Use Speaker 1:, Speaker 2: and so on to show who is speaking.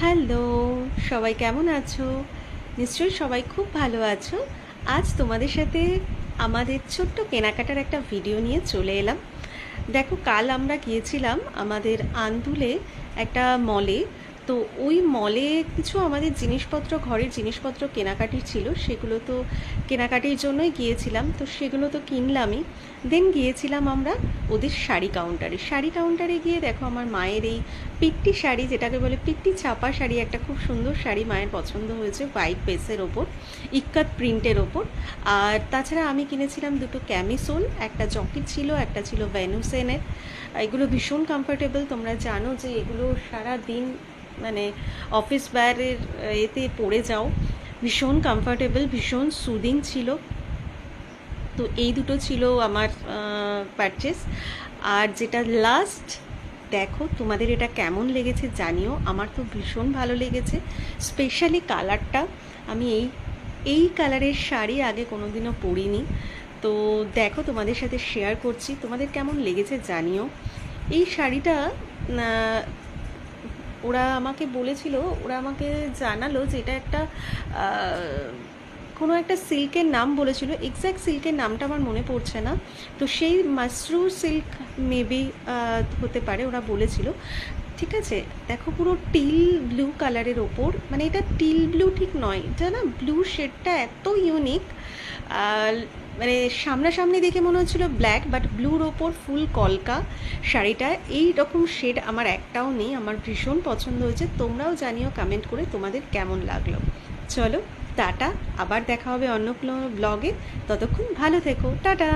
Speaker 1: Hello, সবাই কেমন আছো? নিশ্চয়ই সবাই খুব ভালো আছো। আজ তোমাদের সাথে আমাদের ছোট্ট কেনাকাটার একটা ভিডিও নিয়ে চলে এলাম। দেখো, কাল আমরা গিয়েছিলাম আমাদের আন্দুলে একটা মলে তো ওই মলে কিছু আমাদের জিনিসপত্র, ঘরের জিনিসপত্র কেনাকাটির ছিল, সেগুলো তো কেনাকাটির জন্যই গিয়েছিলাম। তো সেগুলো তো কিনলামই। দেন গিয়েছিলাম আমরা ওদের শাড়ি কাউন্টারে শাড়ি কাউন্টারে গিয়ে দেখো আমার মায়ের এই পিট্টি শাড়ি, যেটাকে বলে পিট্টি ছাপা শাড়ি, একটা খুব সুন্দর শাড়ি মায়ের পছন্দ হয়েছে হোয়াইট বেসের ওপর, ইক্কাত প্রিন্টের ওপর। আর তাছাড়া আমি কিনেছিলাম দুটো ক্যামিসোল একটা জকি ছিল, একটা ছিল ভ্যানুসেনের এগুলো ভীষণ কমফোর্টেবল তোমরা জানো যে এগুলো সারা দিন মানে অফিস ওয়্যারের এতে পরে যাও। ভীষণ কমফোর্টেবল ভীষণ সুদিং ছিল। তো এই দুটো ছিল আমার পারচেস আর যেটা লাস্ট দেখো তোমাদের এটা কেমন লেগেছে জানিও। আমার তো ভীষণ ভালো লেগেছে। স্পেশালি কালারটা আমি এই এই কালারের শাড়ি আগে কোনোদিনও পরিনি। তো দেখো তোমাদের সাথে শেয়ার করছি। তোমাদের কেমন লেগেছে জানিও। এই শাড়িটা ওরা আমাকে বলেছিল, ওরা আমাকে জানালো যে এটা একটা কোনো একটা সিল্কের নাম বলেছিল। এক্স্যাক্ট সিল্কের নামটা আমার মনে পড়ছে না। তো সেই মাসরু সিল্ক মেবি হতে পারে, ওরা বলেছিল। ঠিক আছে? দেখো পুরো টিল ব্লু কালারের ওপর। মানে এটা টিল ব্লু ঠিক নয়, এটা না ব্লু শেডটা এত ইউনিক। মানে সামনাসামনি দেখে মনে হচ্ছিল ব্ল্যাক, বাট ব্লুর ওপর ফুল কলকা শাড়িটা। এই রকম শেড আমার একটাও নেই, আমার ভীষণ পছন্দ হয়েছে। তোমরাও জানিও কমেন্ট করে তোমাদের কেমন লাগল। চলো, টাটা। আবার দেখা হবে অন্য কোনো ব্লগে ততক্ষণ ভালো থেকো। টাটা!